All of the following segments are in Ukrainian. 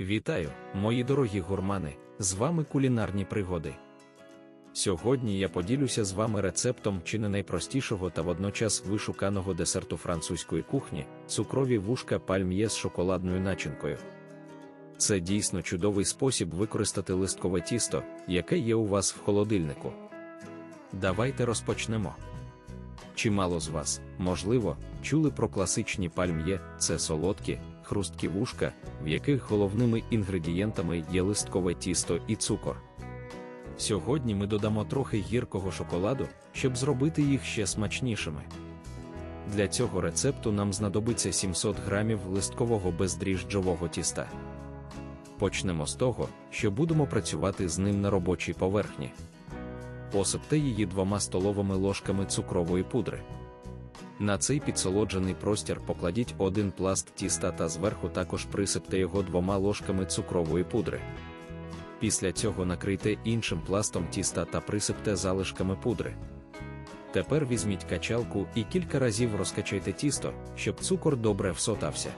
Вітаю, мої дорогі гурмани! З вами кулінарні пригоди. Сьогодні я поділюся з вами рецептом чи не найпростішого та водночас вишуканого десерту французької кухні цукрові вушка пальм'є з шоколадною начинкою. Це дійсно чудовий спосіб використати листкове тісто, яке є у вас в холодильнику. Давайте розпочнемо. Чимало з вас, можливо, чули про класичні пальм'є, це солодкі, хрусткі вушка, в яких головними інгредієнтами є листкове тісто і цукор. Сьогодні ми додамо трохи гіркого шоколаду, щоб зробити їх ще смачнішими. Для цього рецепту нам знадобиться 700 грамів листкового бездріжджового тіста. Почнемо з того, що будемо працювати з ним на робочій поверхні. Посипте її двома столовими ложками цукрової пудри. На цей підсолоджений простір покладіть один пласт тіста та зверху також присипте його двома ложками цукрової пудри. Після цього накрийте іншим пластом тіста та присипте залишками пудри. Тепер візьміть качалку і кілька разів розкачайте тісто, щоб цукор добре всотався.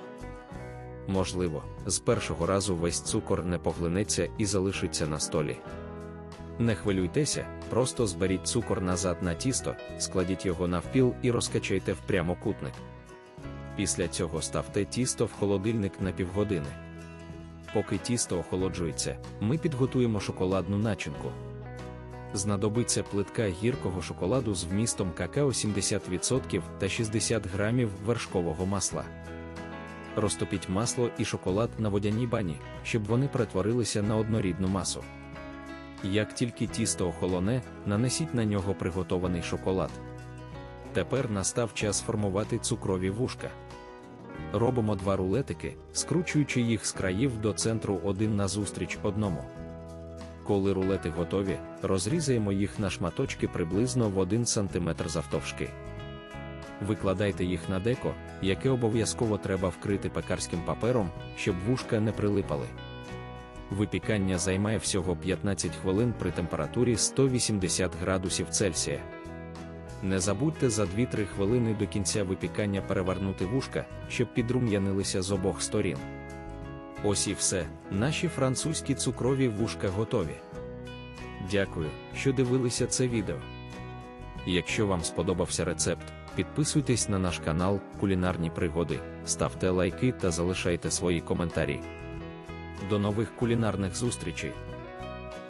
Можливо, з першого разу весь цукор не поглинеться і залишиться на столі. Не хвилюйтеся, просто зберіть цукор назад на тісто, складіть його навпіл і розкачайте в прямокутник. Після цього ставте тісто в холодильник на півгодини. Поки тісто охолоджується, ми підготуємо шоколадну начинку. Знадобиться плитка гіркого шоколаду з вмістом какао 70% та 60 грамів вершкового масла. Розтопіть масло і шоколад на водяній бані, щоб вони перетворилися на однорідну масу. Як тільки тісто охолоне, нанесіть на нього приготований шоколад. Тепер настав час формувати цукрові вушка. Робимо два рулетики, скручуючи їх з країв до центру один назустріч одному. Коли рулети готові, розрізаємо їх на шматочки приблизно в 1 см завтовшки. Викладайте їх на деко, яке обов'язково треба вкрити пекарським папером, щоб вушка не прилипали. Випікання займає всього 15 хвилин при температурі 180 градусів Цельсія. Не забудьте за 2-3 хвилини до кінця випікання перевернути вушка, щоб підрум'янилися з обох сторін. Ось і все, наші французькі цукрові вушка готові. Дякую, що дивилися це відео. Якщо вам сподобався рецепт, підписуйтесь на наш канал Кулінарні пригоди, ставте лайки та залишайте свої коментарі. До нових кулінарних зустрічей!